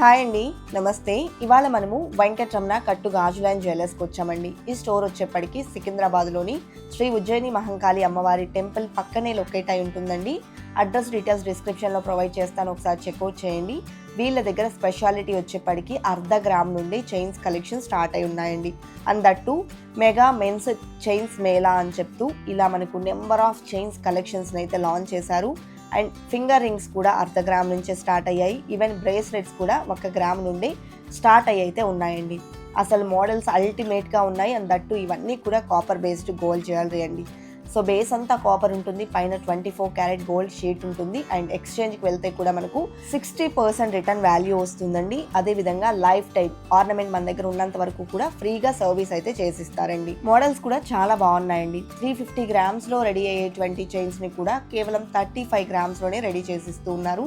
Hi అండి నమస్తే. ఇవాళ మనము వెంకటరమణ కట్టు గాజుల అండ్ జ్యువెలర్స్కి వచ్చామండి. ఈ స్టోర్ వచ్చేప్పటికి సికింద్రాబాద్లోని శ్రీ ఉజ్జయిని మహంకాళి అమ్మవారి టెంపుల్ పక్కనే లొకేట్ అయి ఉంటుందండి. అడ్రస్ డీటెయిల్స్ డిస్క్రిప్షన్లో ప్రొవైడ్ చేస్తాను ఒకసారి చెక్అవుట్ చేయండి. వీళ్ళ దగ్గర స్పెషాలిటీ వచ్చేప్పటికి అర్ధ గ్రామ్ నుండి చైన్స్ కలెక్షన్ స్టార్ట్ అయి ఉన్నాయండి. అందట్టు మెగా మెన్స్ చైన్స్ మేళా అని చెప్తూ ఇలా మనకు నెంబర్ ఆఫ్ చైన్స్ కలెక్షన్స్ని అయితే లాంచ్ చేశారు. అండ్ ఫింగర్ రింగ్స్ కూడా అర్ధ గ్రామ్ నుంచే స్టార్ట్ అయ్యాయి. ఈవెన్ బ్రేస్లెట్స్ కూడా ఒక గ్రామ్ నుండి స్టార్ట్ అయ్యి అయితే ఉన్నాయండి. అసలు మోడల్స్ అల్టిమేట్గా ఉన్నాయి. అండ్ దట్టు ఇవన్నీ కూడా కాపర్ బేస్డ్ గోల్డ్ జ్యువెలరీ అండి. సో బేస్ అంతా కాపర్ ఉంటుంది పైన twenty four carat gold sheet ఉంటుంది అండ్ ఎక్స్చేంజ్కి వెళ్తే కూడా మనకు సిక్స్టీ పర్సెంట్ రిటర్న్ వాల్యూ వస్తుందండి. అదేవిధంగా లైఫ్ టైం ఆర్నమెంట్ మన దగ్గర ఉన్నంత వరకు కూడా ఫ్రీగా సర్వీస్ అయితే చేసిస్తారండి. మోడల్స్ కూడా చాలా బాగున్నాయండి. త్రీ ఫిఫ్టీ గ్రామ్స్లో రెడీ అయ్యేటువంటి చైన్స్ని కూడా కేవలం థర్టీ ఫైవ్ గ్రామ్స్లోనే రెడీ చేసిస్తూ ఉన్నారు.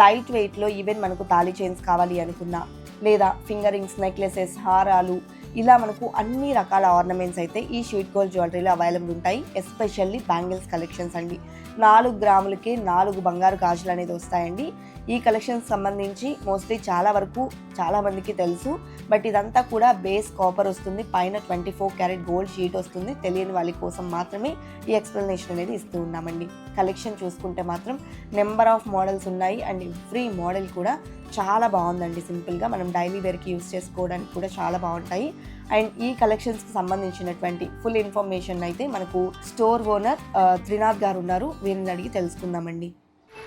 లైట్ వెయిట్లో ఈవెన్ మనకు తాళీ చైన్స్ కావాలి అనుకున్నా లేదా ఫింగరింగ్స్ నెక్లెసెస్ హారాలు ఇలా మనకు అన్ని రకాల ఆర్నమెంట్స్ అయితే ఈ షీట్ గోల్డ్ జ్యువెలరీలో అవైలబుల్ ఉంటాయి ఎస్పెషల్లీ బ్యాంగిల్స్ కలెక్షన్స్ అండి. నాలుగు గ్రాములకే నాలుగు బంగారు గాజులు అనేది వస్తాయండి. ఈ కలెక్షన్స్ సంబంధించి మోస్ట్లీ చాలా వరకు చాలామందికి తెలుసు బట్ ఇదంతా కూడా బేస్ కాపర్ వస్తుంది పైన twenty four carat gold sheet వస్తుంది తెలియని వాళ్ళ కోసం మాత్రమే ఈ ఎక్స్ప్లెనేషన్ అనేది ఇస్తూ ఉన్నామండి. కలెక్షన్ చూసుకుంటే మాత్రం నెంబర్ ఆఫ్ మోడల్స్ ఉన్నాయి అండ్ ఎవ్రీ మోడల్ కూడా చాలా బాగుందండి సింపుల్గా. మనం డైలీ వేర్కి యూస్ చేసుకోవడానికి కూడా చాలా బాగుంటాయి. అండ్ ఈ కలెక్షన్స్కి సంబంధించినటువంటి ఫుల్ ఇన్ఫర్మేషన్ అయితే మనకు స్టోర్ ఓనర్ త్రినాథ్ గారు ఉన్నారు. వీరిని అడిగి తెలుసుకుందామండి.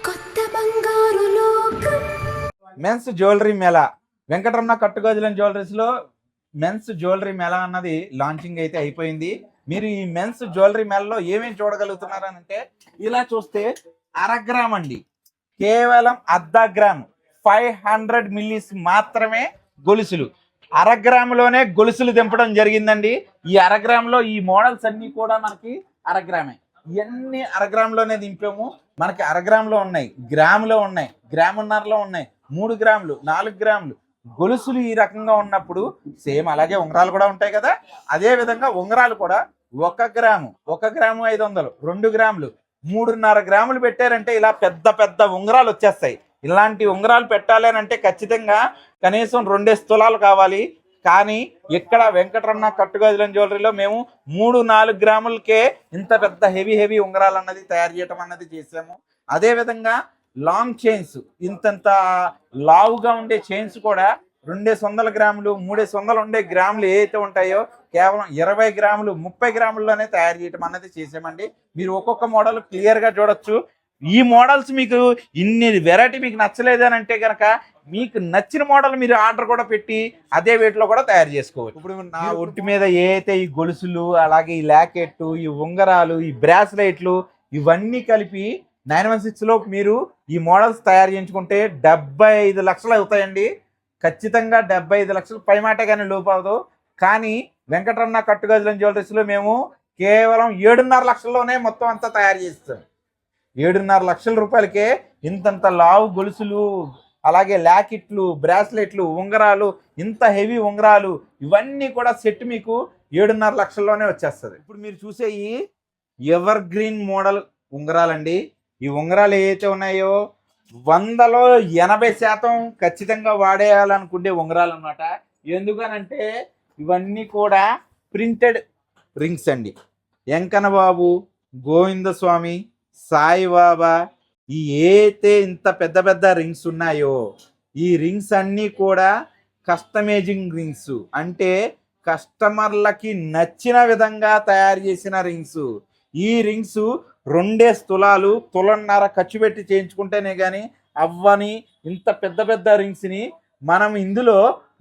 కొత్త బంగారు లోకం. మెన్స్ జ్యువెలరీ మేళా వెంకటరమణ కట్టుగాజుల జ్యువెలరీస్లో మెన్స్ జ్యువెలరీ మేళా అన్నది లాంచింగ్ అయితే అయిపోయింది. మీరు ఈ మెన్స్ జ్యువెలరీ మేళలో ఏమేమి చూడగలుగుతున్నారు అని అంటే ఇలా చూస్తే అరగ్రామ్ అండి. కేవలం అర్ధ గ్రామ్. ఫైవ్ హండ్రెడ్ మిల్లీస్ మాత్రమే గొలుసులు. అరగ్రామ్లోనే గొలుసులు దింపడం జరిగిందండి. ఈ అరగ్రామ్లో ఈ మోడల్స్ అన్నీ కూడా మనకి అరగ్రామే ఇవన్నీ అరగ్రామ్లోనే దింపాము. మనకి అరగ్రామ్లో ఉన్నాయి గ్రాములో ఉన్నాయి గ్రామున్నరలో ఉన్నాయి మూడు గ్రాములు నాలుగు గ్రాములు. గొలుసులు ఈ రకంగా ఉన్నప్పుడు సేమ్ అలాగే ఉంగరాలు కూడా ఉంటాయి కదా. అదే విధంగా ఉంగరాలు కూడా ఒక గ్రాము ఒక గ్రాము ఐదు వందలు రెండు గ్రాములు మూడున్నర గ్రాములు పెట్టారంటే ఇలా పెద్ద పెద్ద ఉంగరాలు వచ్చేస్తాయి. ఇలాంటి ఉంగరాలు పెట్టాలి అని అంటే ఖచ్చితంగా కనీసం రెండేసి తులాలు కావాలి. కానీ ఇక్కడ వెంకటరమణ కట్టుగదుల జ్యువెలరీలో మేము మూడు నాలుగు గ్రాములకే ఇంత పెద్ద హెవీ హెవీ ఉంగరాలు అన్నది తయారు చేయటం అన్నది చేసాము. అదేవిధంగా లాంగ్ చైన్స్ ఇంతంత లావుగా ఉండే చైన్స్ కూడా రెండేసి వందల గ్రాములు మూడేసి వందలు ఉండే గ్రాములు ఏవైతే ఉంటాయో కేవలం ఇరవై గ్రాములు ముప్పై గ్రాముల్లోనే తయారు చేయటం అన్నది చేసామండి. మీరు ఒక్కొక్క మోడల్ క్లియర్గా చూడొచ్చు. ఈ మోడల్స్ మీకు ఇన్ని వెరైటీ మీకు నచ్చలేదు అని అంటే కనుక మీకు నచ్చిన మోడల్ మీరు ఆర్డర్ కూడా పెట్టి అదే weight లో కూడా తయారు చేసుకోవచ్చు. ఇప్పుడు నా ఒంటి మీద ఏ అయితే ఈ గొలుసులు అలాగే ఈ లాకెట్ ఈ ఉంగరాలు ఈ బ్రాస్లెట్లు ఇవన్నీ కలిపి నైన్ వన్ సిక్స్లో మీరు ఈ మోడల్స్ తయారు చేయించుకుంటే డెబ్బై ఐదు లక్షలు అవుతాయండి. ఖచ్చితంగా డెబ్బై ఐదు లక్షలు పై మాట కానీ లోపు అవదు కానీ వెంకటరమణ కట్టుగజలం జ్యువెలరీస్లో మేము కేవలం ఏడున్నర లక్షల్లోనే మొత్తం అంతా తయారు చేస్తాం. ఏడున్నర లక్షల రూపాయలకే ఇంతంత లావు గొలుసులు అలాగే లాకెట్లు బ్రాస్లెట్లు ఉంగరాలు ఇంత హెవీ ఉంగరాలు ఇవన్నీ కూడా సెట్ మీకు ఏడున్నర లక్షల్లోనే వచ్చేస్తుంది. ఇప్పుడు మీరు చూసే ఈ ఎవర్ గ్రీన్ మోడల్ ఉంగరాలండి. ఈ ఉంగరాలు ఏవైతే ఉన్నాయో వందలో ఎనభై శాతం ఖచ్చితంగా వాడేయాలనుకునే ఉంగరాలు అనమాట ఎందుకనంటే ఇవన్నీ కూడా ప్రింటెడ్ రింగ్స్ అండి. వెంకన్న బాబు గోవిందస్వామి సాయిబాబా ఈ ఏతే ఇంత పెద్ద పెద్ద రింగ్స్ ఉన్నాయో ఈ రింగ్స్ అన్నీ కూడా కస్టమైజింగ్ రింగ్స్ అంటే కస్టమర్లకి నచ్చిన విధంగా తయారు చేసిన రింగ్స్ ఈ రింగ్స్ రెండే తులాలు తులన్నర ఖర్చు పెట్టి చేయించుకుంటేనే కానీ అవ్వని ఇంత పెద్ద పెద్ద రింగ్స్ని మనం ఇందులో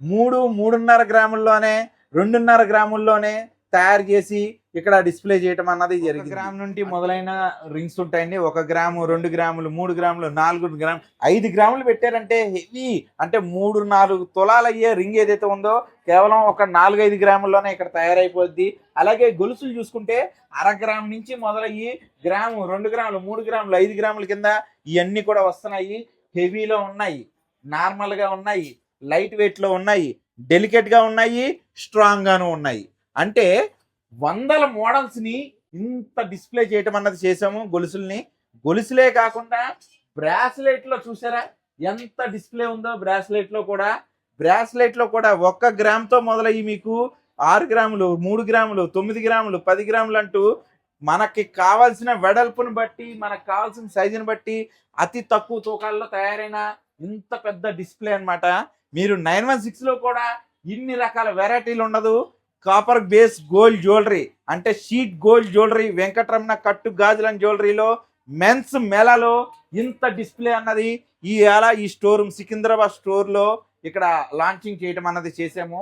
మూడు మూడున్నర గ్రాముల్లోనే రెండున్నర గ్రాముల్లోనే తయారు చేసి ఇక్కడ డిస్ప్లే చేయటం అన్నది జరిగింది. గ్రామ్ నుండి మొదలైన రింగ్స్ ఉంటాయండి. ఒక గ్రాము రెండు గ్రాములు మూడు గ్రాములు నాలుగు గ్రాములు ఐదు గ్రాములు పెట్టారంటే హెవీ. అంటే మూడు నాలుగు తులాలు అయ్యే రింగ్ ఏదైతే ఉందో కేవలం ఒక నాలుగైదు గ్రాముల్లోనే ఇక్కడ తయారైపోద్ది. అలాగే గొలుసులు చూసుకుంటే అర గ్రామ్ నుంచి మొదలయ్యి గ్రాము రెండు గ్రాములు మూడు గ్రాములు ఐదు గ్రాముల కింద ఇవన్నీ కూడా వస్తున్నాయి. హెవీలో ఉన్నాయి నార్మల్గా ఉన్నాయి లైట్ వెయిట్లో ఉన్నాయి డెలికేట్గా ఉన్నాయి స్ట్రాంగ్గాను ఉన్నాయి. అంటే వందల మోడల్స్ని ఇంత డిస్ప్లే చేయటం అన్నది చేసాము గొలుసుల్ని. గొలుసులే కాకుండా బ్రాస్లెట్లో చూసారా? ఎంత డిస్ప్లే ఉందో బ్రాస్లెట్లో కూడా. బ్రాస్లెట్లో కూడా ఒక్క గ్రామ్తో మొదలయ్యి మీకు ఆరు గ్రాములు మూడు గ్రాములు తొమ్మిది గ్రాములు పది గ్రాములు అంటూ మనకి కావాల్సిన వెడల్పును బట్టి మనకు కావాల్సిన సైజుని బట్టి అతి తక్కువ తూకాల్లో తయారైన ఇంత పెద్ద డిస్ప్లే అన్నమాట. మీరు నైన్ వన్ సిక్స్లో కూడా ఇన్ని రకాల వెరైటీలు ఉండదు. కాపర్ బేస్ గోల్డ్ జ్యువెలరీ అంటే షీట్ గోల్డ్ జ్యువెలరీ వెంకటరమణ కట్టు గాజులం జ్యువెలరీలో మెన్స్ మేళాలో ఇంత డిస్ప్లే అన్నది ఈ ఏళ ఈ స్టోర్ సికింద్రాబాద్ స్టోర్లో ఇక్కడ లాంచింగ్ చేయడం అన్నది చేసాము